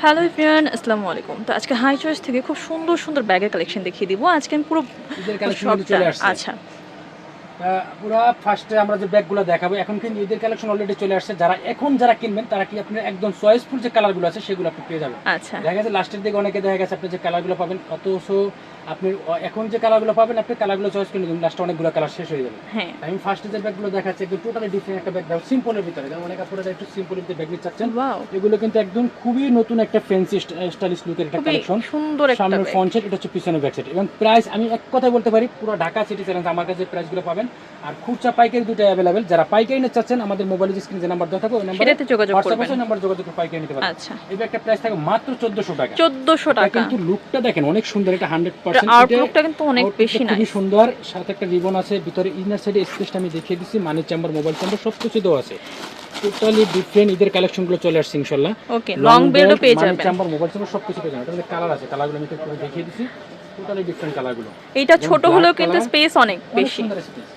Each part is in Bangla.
হ্যালো ফ্রেন্ড আসসালামু আলাইকুম তো আজকে হাই চয়েস থেকে খুব সুন্দর সুন্দর ব্যাগের কালেকশন দেখিয়ে দিব। আজকে আমি পুরো আচ্ছা। পুরো ফার্স্টে আমরা যে ব্যাগগুলো দেখাবো এখন কিন্তু ঈদের কালেকশন অলরেডি চলে আসছে। যারা এখন যারা কিনবেন তারা কি আপনি একদম চয়েসফুল যে কালারগুলো আছে সেগুলো আপনি পেয়ে যাবেন। আচ্ছা। দেখা গেছে লাস্টের দিকে অনেকে দেখা গেছে আপনি যে কালারগুলো পাবেন অথচ আপনি এখন যে কালারগুলো পাবেন আপনি কালারগুলো চয়েস করে নেবেন লাস্টে অনেকগুলো কালার শেষ হয়ে যাবে। হ্যাঁ। আমি ফার্স্টে যে ব্যাগগুলো দেখাচ্ছি একদম টোটালি ডিফারেন্ট একটা ব্যাগ সিম্পলের ভিতরে। যেমন অনেক আপনারা একটু সিম্পলের ভিতরে ব্যাগ নিতে চাচ্ছেন এগুলো কিন্তু একদম খুবই নতুন একটা ফ্যান্সি স্টাইলিশ লুকের একটা কালেকশন সুন্দর একটা সামনের ফ্রন্ট সেট এটা হচ্ছে পিছনের ব্যাক সেট এবং প্রাইস আমি এক কথায় বলতে পারি পুরো ঢাকা সিটি চ্যালেঞ্জ আমার কাছে প্রাইসগুলো পাবেন আর খুচরা পাইকারি দুটো অ্যাভেলেবেল যারা পাইকারি নিতে চাচ্ছেন আমাদের মোবাইল স্ক্রিনে যে নাম্বার দেওয়া থাকবে ওই নাম্বারে যোগাযোগ হোয়াটসঅ্যাপ করবেন। আছে নাম্বার যোগাযোগ করে পাইকারি নিতে পারবেন। আচ্ছা। এই ব্যাগটা প্রাইস থাকে মাত্র 1400 টাকা। চোদ্দশো এটা টাকা। কিন্তু লুকটা দেখেন অনেক সুন্দর এটা 100% আউটলুকটা কিন্তু অনেক বেশি নাই খুবই সুন্দর। সাথে একটা রিবন আছে ভিতরে ইনার সাইডে স্পেসটা আমি দেখিয়ে দিচ্ছি মানি চেম্বার মোবাইল চেম্বার সব কিছু দেওয়া আছে। টোটালি ডিফারেন্ট ঈদের কালেকশনগুলো চলে আসছে ইনশাআল্লাহ। ওকে লং বেল্টও পেয়ে যাবেন। চেম্বার মোবাইল চেম্বার সব কিছু পেয়ে যাবেন। এটার কালার আছে কালারগুলো আমি একটু দেখিয়ে দিচ্ছি টোটালি ডিফারেন্ট কালারগুলো এইটা ছোট হলেও কিন্তু স্পেস অনেক বেশি। সুন্দর space।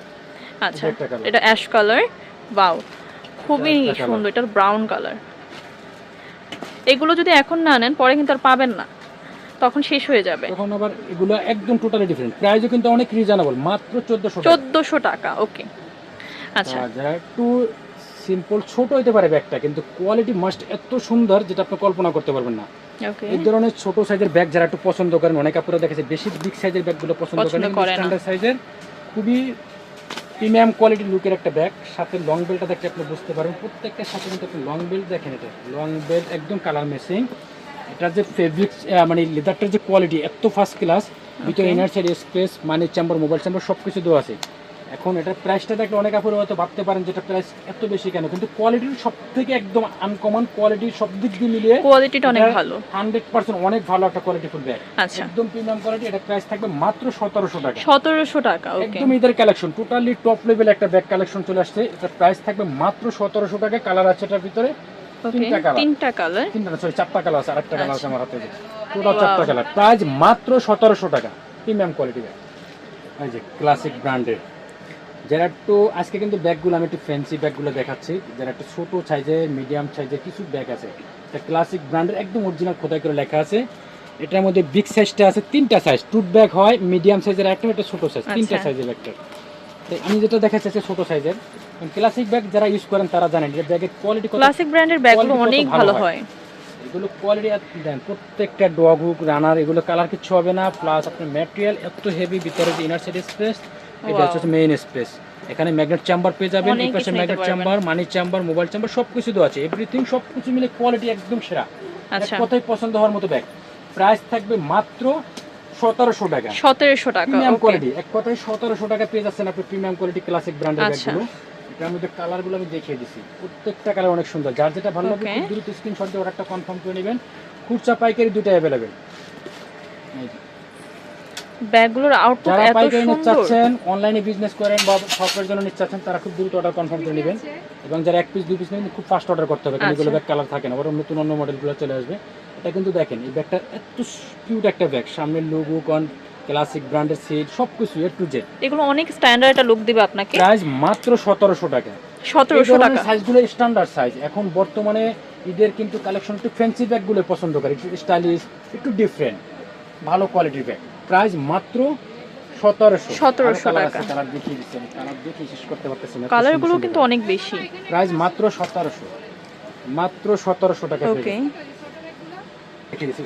আচ্ছা এটা অ্যাশ কালার বাও খুবই সুন্দর এটা ব্রাউন কালার এগুলো যদি এখন না নেন পরে কিন্তু আর পাবেন না। তখন শেষ হয়ে যাবে। তখন আবার এগুলো একদম টোটালি ডিফারেন্ট প্রাইসও কিন্তু অনেক রিজনেবল মাত্র 1400 টাকা। চোদ্দশো টাকা ওকে আচ্ছা। যারা একটু সিম্পল ছোট হতে পারে ব্যাগটা কিন্তু কোয়ালিটি মাস্ট এত সুন্দর যেটা আপনি কল্পনা করতে পারবেন না। ওকে এই ধরনের ছোট সাইজের ব্যাগ যারা একটু পছন্দ করেন অনেক আপুরা দেখেছে বেশি বিগ সাইজের ব্যাগগুলো পছন্দ করেন। স্ট্যান্ডার্ড সাইজের খুবই প্রিমিয়াম কোয়ালিটি লুকের একটা ব্যাগ সাথে লং বেল্টটা দেখতে আপনি বুঝতে পারবেন। প্রত্যেকটা সাথে কিন্তু আপনি লং বেল্ট দেখেন এটা। লং বেল্ট একদম কালার মেসিং এটার যে ফেব্রিক মানে লেদারটার যে কোয়ালিটি এত ফার্স্ট ক্লাস ভিতরে. ইনার সাইড স্পেস মানে চেম্বার মোবাইল চেম্বার সব কিছু দেওয়া আছে। এখন এটার প্রাইসটা দেখলে অনেক আপুরা হয়তো ভাবতে পারেন যে এটা প্রাইস এত বেশি কেন? কিন্তু কোয়ালিটির সব থেকে একদম আনকমন কোয়ালিটি সব দিক দিয়ে মিলিয়ে কোয়ালিটিটা অনেক ভালো। হান্ড্রেড পার্সেন্ট অনেক ভালো একটা কোয়ালিটি ফুল ব্যাগ আচ্ছা। একদম প্রিমিয়াম কোয়ালিটি এটা প্রাইস থাকবে মাত্র সতেরোশো টাকা। সতেরোশো টাকা ওকে একদম ঈদের কালেকশন টোটালি টপ লেভেল একটা ব্যাগ কালেকশন চলে আসছে। এটা প্রাইস থাকবে মাত্র সতেরোশো টাকা। কালার আছে এটার ভিতরে তিনটা কালার তিনটা কালার তিনটা সরি চারটা কালার আছে আরেকটা কালার আছে আচ্ছা। আমার হাতে। টোটাল চারটা কালার প্রাইস মাত্র সতেরোশো টাকা। প্রিমিয়াম কোয়ালিটি ব্যাগ এই যে ক্লাসিক ব্র্যান্ডের যারা একটু আজকে কিন্তু ব্যাগগুলো আমি একটু ফ্যান্সি ব্যাগগুলো দেখাচ্ছি। যারা একটু ছোট সাইজে মিডিয়াম সাইজে কিছু ব্যাগ আছে। এটা ক্লাসিক ব্র্যান্ডের একদম অরিজিনাল খোদাই করে লেখা আছে। এটার মধ্যে বিগ সাইজটা আছে তিনটা সাইজ টুট ব্যাগ হয় মিডিয়াম সাইজের একটা একটা ছোট সাইজ তিনটা আচ্ছা। সাইজের ব্যাগটা তো আমি যেটা দেখাচ্ছি আছে ছোট সাইজের ক্লাসিক ব্যাগ যারা ইউজ করেন তারা জানেন যে ব্যাগের কোয়ালিটি ক্লাসিক ব্র্যান্ডের ব্যাগগুলো অনেক ভালো হয়। হয়। এগুলো কোয়ালিটি দেন প্রত্যেকটা ডগ হুক রানার এগুলো কালার কিছু হবে না। প্লাস আপনার ম্যাটেরিয়াল এত হেভি ভিতরে যে ইনার সাইড স্পেস এটা হচ্ছে মেইন স্পেস এখানে ম্যাগনেট চেম্বার পেয়ে যাবেন এই পাশে magnet chamber money chamber mobile chamber সব কিছু দেওয়া আছে। এভরিথিং সব কিছু মিলে কোয়ালিটি একদম সেরা। আচ্ছা। কথায় পছন্দ হওয়ার মতো ব্যাগ প্রাইস থাকবে মাত্র সতেরোশো টাকা। সতেরোশো টাকা প্রিমিয়াম কোয়ালিটি এক কথায় সতেরোশো টাকা পেয়ে যাচ্ছেন আপনি প্রিমিয়াম কোয়ালিটি ক্লাসিক ব্র্যান্ডের। ব্যাগগুলো এটার মধ্যে কালারগুলো আমি দেখিয়ে দিছি। প্রত্যেকটা কালার অনেক সুন্দর। যার যেটা ভালো লাগবে দ্রুত স্ক্রিনশট দিয়ে অর্ডারটা কনফার্ম করে নেবেন। খুচরা পাইকারি দুটো অ্যাভেলেবেল ব্যাগগুলোর আউটপুট এত সুন্দর। চাচ্ছেন অনলাইনে বিজনেস করেন বা শপের জন্য নিতে চাচ্ছেন তারা খুব দ্রুত অর্ডার কনফার্ম করে নেবেন। এবং যারা এক পিস দুই পিস নেবেন খুব ফাস্ট অর্ডার করতে হবে কারণ এগুলো আচ্ছা। ব্যাগ কালার থাকে না। বরং নতুন অন্য মডেলগুলো চলে আসবে। এটা কিন্তু দেখেন এই ব্যাগটা এত কিউট একটা ব্যাগ সামনের লোগো কন ক্লাসিক ব্র্যান্ডের সিট সব কিছু এ টু জেড এগুলো অনেক স্ট্যান্ডার্ড একটা লুক দিবে আপনাকে। প্রাইস মাত্র সতেরোশো টাকা। সতেরোশো টাকা। সাইজগুলো স্ট্যান্ডার্ড সাইজ এখন বর্তমানে ঈদের কিন্তু কালেকশন একটু ফ্যান্সি ব্যাগগুলো পছন্দ করে একটু স্টাইলিশ একটু ডিফারেন্ট ভালো কোয়ালিটির ব্যাগ প্রাইস মাত্র সতেরোশো। 1700 টাকা। কালার দেখিয়ে দিচ্ছি কালার দেখে শেষ করতে পারতেছি না কালারগুলো কিন্তু অনেক বেশি। প্রাইস মাত্র সতেরোশো। মাত্র সতেরোশো টাকা ওকে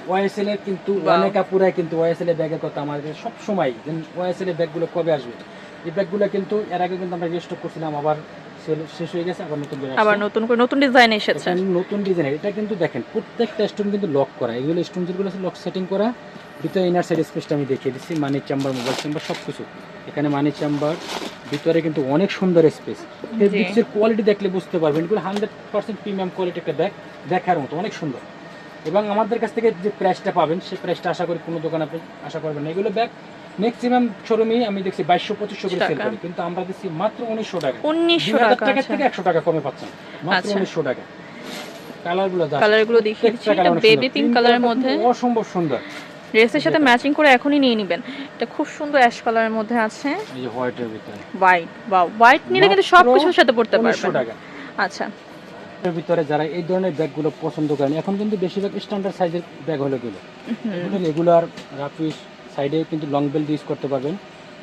ওয়াইএসএল এর কিন্তু অনেক আপুরাই কিন্তু ওয়াইএসএল এর ব্যাগের কথা আমাদের সব সময় ওয়াইএসএল এর ব্যাগগুলো কবে আসবে? এই ব্যাগগুলো কিন্তু এর আগে কিন্তু আমরা করছিলাম আবার শেষ হয়ে গেছে আবার নতুন করে আবার নতুন করে নতুন ডিজাইন এসেছে। নতুন ডিজাইনের এটা কিন্তু দেখেন প্রত্যেকটা স্টোন কিন্তু লক করা। এগুলো স্টোন যেগুলো আছে লক সেটিং করা। ভিতরে ইনার সাইড স্পেসটা আমি দেখিয়ে দিচ্ছি মানি চেম্বার মোবাইল চেম্বার সব কিছু এখানে মানি চেম্বার ভিতরে কিন্তু অনেক সুন্দর স্পেস ফেব্রিক্সের কোয়ালিটি দেখলে বুঝতে পারবেন এগুলো হান্ড্রেড পার্সেন্ট প্রিমিয়াম কোয়ালিটি একটা ব্যাগ দেখার মতো অনেক সুন্দর। এবং আমাদের কাছ থেকে যে প্রাইসটা পাবেন সেই প্রাইসটা আশা করি কোনো দোকানে আপনি আশা করবেন না। এগুলো ব্যাগ ম্যাক্সিমাম শোরুমেই আমি দেখছি বাইশশো পঁচিশশো করে সেল করি কিন্তু আমরা দিচ্ছি মাত্র উনিশশো টাকা। উনিশশো টাকা আচ্ছা। থেকে একশো টাকা কমে পাচ্ছেন। মাত্র আচ্ছা। উনিশশো টাকা। কালারগুলো যা কালারগুলো দেখিয়ে দিচ্ছি এটা বেবি পিঙ্ক কালারের মধ্যে। অসম্ভব সুন্দর। ড্রেসের সাথে ম্যাচিং করে এখনই নিয়ে নেবেন। এটা খুব সুন্দর অ্যাশ কালারের মধ্যে আছে। এই যে হোয়াইটের ভিতরে। হোয়াইট হোয়াইট নিলে কিন্তু সব কিছুর সাথে পড়তে উনিশশো পারবেন। টাকা। আচ্ছা। এর ভিতরে যারা এই ধরনের ব্যাগগুলো পছন্দ করেন এখন কিন্তু বেশিরভাগ স্ট্যান্ডার্ড সাইজের ব্যাগ হলো রেগুলার রাফিস সাইডে কিন্তু লং বেল ইউজ করতে পারবেন।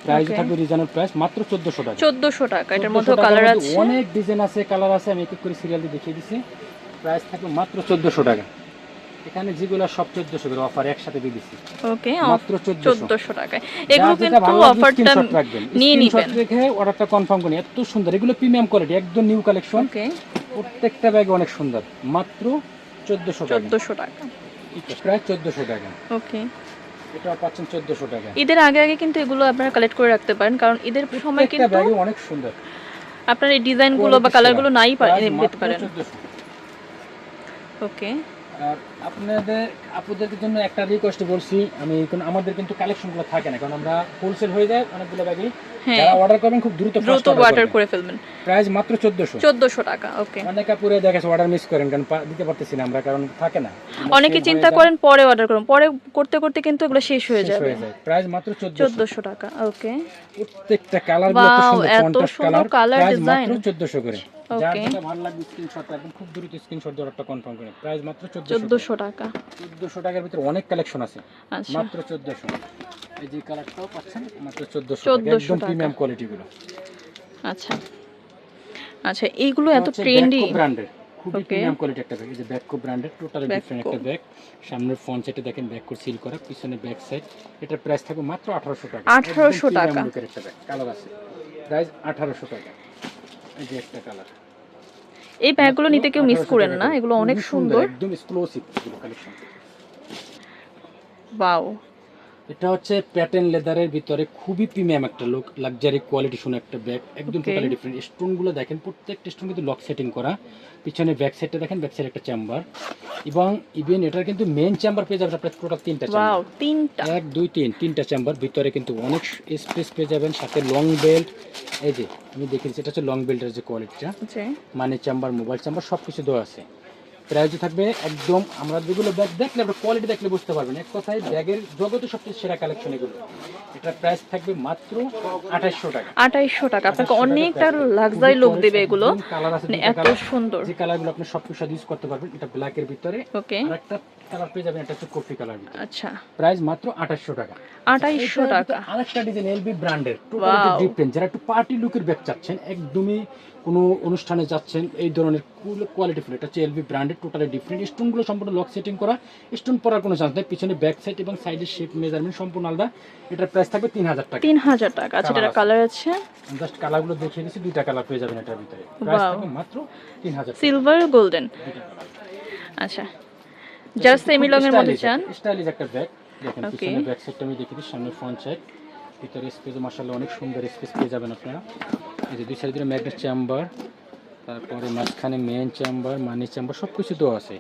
প্রাইস থাকবে রিজনেবল প্রাইস মাত্র চোদ্দশো টাকা। চোদ্দোশো টাকা এটার মধ্যে কালার আছে। অনেক ডিজাইন আছে কালার আছে আমি এক এক করে সিরিয়াল দিয়ে দেখিয়ে দিচ্ছি প্রাইস থাকবে মাত্র চোদ্দশো টাকা। এখানে যেগুলো সব চোদ্দশো করে অফার একসাথে দিয়ে দিচ্ছি ওকে মাত্র চোদ্দশো। চোদ্দোশো টাকায়। এগুলো কিন্তু অফারটা নিয়ে নিবেন। রেখে অর্ডারটা কনফার্ম করি এত সুন্দর এগুলো প্রিমিয়াম কোয়ালিটি একদম নিউ কালেকশন ওকে প্রত্যেকটা ব্যাগ অনেক সুন্দর। মাত্র চোদ্দশো টাকা। চোদ্দোশো টাকা। প্রায় চোদ্দশো টাকা। ওকে এটা পাচ্ছেন চোদ্দশো টাকা। ঈদের আগে আগে কিন্তু এগুলো আপনারা কালেক্ট করে রাখতে পারেন কারণ ঈদের সময় কিন্তু অনেক সুন্দর। আপনার এই ডিজাইনগুলো বা কালারগুলো নাই পেতে পারেন। ওকে আপনাদের আপনাদের জন্য একটা রিকোয়েস্ট বলছি আমি কোন আমাদের কিন্তু কালেকশনগুলো থাকে না কারণ আমরা হোলসেল হয়ে যায় অনেকগুলো ব্যাগই যারা অর্ডার করবেন খুব দ্রুত দ্রুত ওয়াটার করে ফেলবেন। প্রাইস মাত্র 1400 চোদ্দোশো টাকা ওকে অনেক কাপুরে দেখেছে অর্ডার মিস করেন কারণ দিতে পারতেছি না আমরা কারণ থাকে না। অনেকে চিন্তা করেন পরে অর্ডার করুন। পরে করতে করতে কিন্তু এগুলো শেষ হয়ে শেষ যাবে। হয়ে যায়। প্রাইস মাত্র 1400 টাকা ওকে প্রত্যেকটা কালারগুলো এত সুন্দর কন্ট্রাস্ট কালার প্রাইস মাত্র 1400 করে। যার যেটা ভালো লাগবে স্ক্রিনশট রাখবেন খুব দ্রুত স্ক্রিনশট দিয়ে কনফার্ম করেন প্রাইস মাত্র 1400 টাকা। 1400 টাকার ভিতরে অনেক কালেকশন আছে। আচ্ছা। মাত্র 1400 এই যে কালারটাও পাচ্ছেন মাত্র 1400 1400 একদম প্রিমিয়াম কোয়ালিটি গুলো। আচ্ছা। আচ্ছা এইগুলো এত ট্রেন্ডি ব্র্যান্ডের খুবই প্রিমিয়াম কোয়ালিটি একটা ব্যাগ এই যে ব্যাককো ব্র্যান্ডের টোটালি ডিফারেন্ট একটা ব্যাগ সামনের ফ্রন্ট সাইডে দেখেন ব্যাককো সিল করা পিছনে ব্যাক সাইড এটার প্রাইস থাকবে মাত্র 1800 টাকা। 1800 টাকা। একটা আছে। প্রাইস 1800 টাকা। এই যে একটা কালার এই ব্যাগগুলো নিতে কেউ মিস করেন না এগুলো অনেক সুন্দর একদম এক্সক্লুসিভ কালেকশন বাও এটা হচ্ছে প্যাটার্ন লেদারের ভিতরে খুবই প্রিমিয়াম একটা লুক লাক্সারি কোয়ালিটি শুনে একটা ব্যাগ একদম টোটালি ডিফারেন্ট স্টোনগুলো দেখেন প্রত্যেকটা স্টোন কিন্তু লক সেটিং করা। পিছনে ব্যাক সাইডটা দেখেন ব্যাক সাইড একটা চেম্বার এবং ইভেন এটার কিন্তু মেইন চেম্বার পেয়ে যাবেন আপনার টোটাল তিনটা ওয়াও চেম্বার তিনটা। এক দুই তিন তিনটা চেম্বার ভিতরে কিন্তু অনেক স্পেস পেয়ে যাবেন সাথে লং বেল্ট এই যে আমি দেখেছি এটা হচ্ছে লং বেল্টের যে কোয়ালিটিটা মানে চেম্বার মোবাইল চেম্বার সব কিছু দেওয়া আছে। প্রাইস থাকবে একদম আমরা যেগুলো ব্যাগ দেখলে আমরা কোয়ালিটি দেখলে বুঝতে পারবেন। এক কথায় ব্যাগের জগতে সবচেয়ে সেরা কালেকশন এগুলো। এটার প্রাইস থাকবে মাত্র আঠাশশো টাকা। আঠাইশশো টাকা। আপনাকে অনেকটা। লাক্সারি লুক দেবে এগুলো। কালার আছে মানে এত সুন্দর। যে কালারগুলো আপনি সব কিছু ইউজ করতে পারবেন এটা ব্ল্যাকের ভিতরে। ওকে আর একটা কালার পেয়ে যাবেন এটা হচ্ছে কফি কালার আচ্ছা। প্রাইস মাত্র আঠাশশো টাকা। আঠাইশশো টাকা। আরেকটা ডিজাইন এলবি ব্র্যান্ডের. টোটালি ডিফারেন্ট যারা একটু পার্টি লুকের ব্যাগ চাচ্ছেন একদমই কোনো অনুষ্ঠানে যাচ্ছেন এই ধরনের কোয়ালিটি ফুল এটা হচ্ছে এলবি ব্র্যান্ডের টোটালি ডিফারেন্ট স্টোনগুলো সম্পূর্ণ লক সেটিং করা। স্টোন পরার কোনো চান্স নেই। পিছনে ব্যাক সাইড এবং সাইডের শেপ মেজারমেন্ট সম্পূর্ণ আলাদা। এটার প্রাইস থাকবে তিন হাজার টাকা। তিন হাজার টাকা। আচ্ছা Colour এটা আছে। কালার আছে জাস্ট কালারগুলো দেখিয়ে দিচ্ছি। দুইটা কালার পেয়ে যাবেন এটার ভিতরে। প্রাইস থাকবে মাত্র তিন হাজার সিলভার গোল্ডেন আচ্ছা। যারা সেমি লং এর মধ্যে চান। স্টাইলিশ একটা ব্যাগ দেখেন পিছনে ব্যাক সাইডটা আমি দেখিয়ে দিচ্ছি। সামনে ফ্রন্ট সাইড ভিতরে স্পেস মাশাআল্লাহ অনেক সুন্দর স্পেস পেয়ে যাবেন আপনারা। এই যে দুই সাইডে ম্যাগনেট চেম্বার তারপরে মাঝখানে মেন চেম্বার মানি চেম্বার সব কিছু দেওয়া আছে।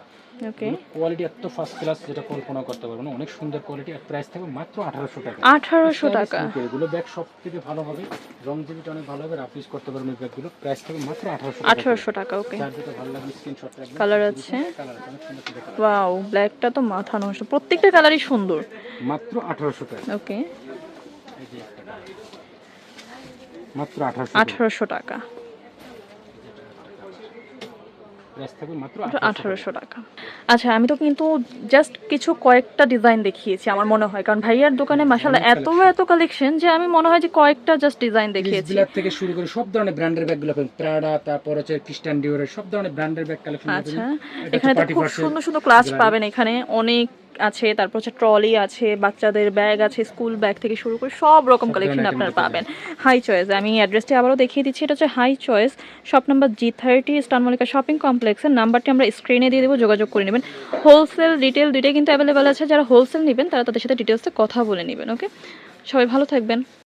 ওকে কোয়ালিটি এত ফার্স্ট ক্লাস যেটা কল্পনা করতে পারবেন অনেক সুন্দর কোয়ালিটি আর প্রাইস থাকবে মাত্র আঠারোশো টাকা। আঠারোশো টাকা। এগুলো ব্যাগ সব থেকে ভালো হবে রং জিবিটা অনেক ভালো হবে রাফ ইউজ করতে পারবেন ব্যাগগুলো প্রাইস থাকবে মাত্র আঠারোশো আঠারোশো টাকা ওকে যেটা ভালো লাগবে স্ক্রিনশট রাখবেন কালার আছে। ওয়াও ব্ল্যাকটা তো মাথা নষ্ট প্রত্যেকটা কালারই সুন্দর। মাত্র আঠারোশো টাকা। ওকে। মাত্র আঠারোশো টাকা। প্রাইস থাকবে মাত্র আঠারোশো টাকা। আচ্ছা আমি তো কিন্তু জাস্ট কিছু কয়েকটা ডিজাইন দেখিয়েছি আমার মনে হয়। কারণ ভাইয়ার দোকানে মাসাল্লাহ এত এত কালেকশন যে আমি মনে হয় যে কয়েকটা জাস্ট ডিজাইন দেখিয়েছি। ব্ল্যাক থেকে শুরু করে সব ধরনের ব্র্যান্ডের ব্যাগগুলো পাবেন। প্রাডা তারপর হচ্ছে ক্রিস্টান ডিওরের সব ধরনের ব্র্যান্ডের ব্যাগ কালেকশন আচ্ছা এখানে তো খুব সুন্দর সুন্দর ক্লাস পাবেন এখানে। অনেক আছে তারপর হচ্ছে ট্রলি আছে বাচ্চাদের ব্যাগ আছে স্কুল ব্যাগ থেকে শুরু করে সব রকম কালেকশন আপনারা পাবেন। হাই চয়েস আমি অ্যাড্রেসটি আবারও দেখিয়ে দিচ্ছি এটা হচ্ছে high choice shop number G thirty স্টান মলিকা শপিং কমপ্লেক্সের নাম্বারটি আমরা স্ক্রিনে দিয়ে দেবো যোগাযোগ করে নেবেন। হোলসেল ডিটেল দুইটাই কিন্তু অ্যাভেলেবেল আছে যারা হোলসেল নেবেন তারা তাদের সাথে ডিটেলসে কথা বলে নেবেন ওকে সবাই ভালো থাকবেন।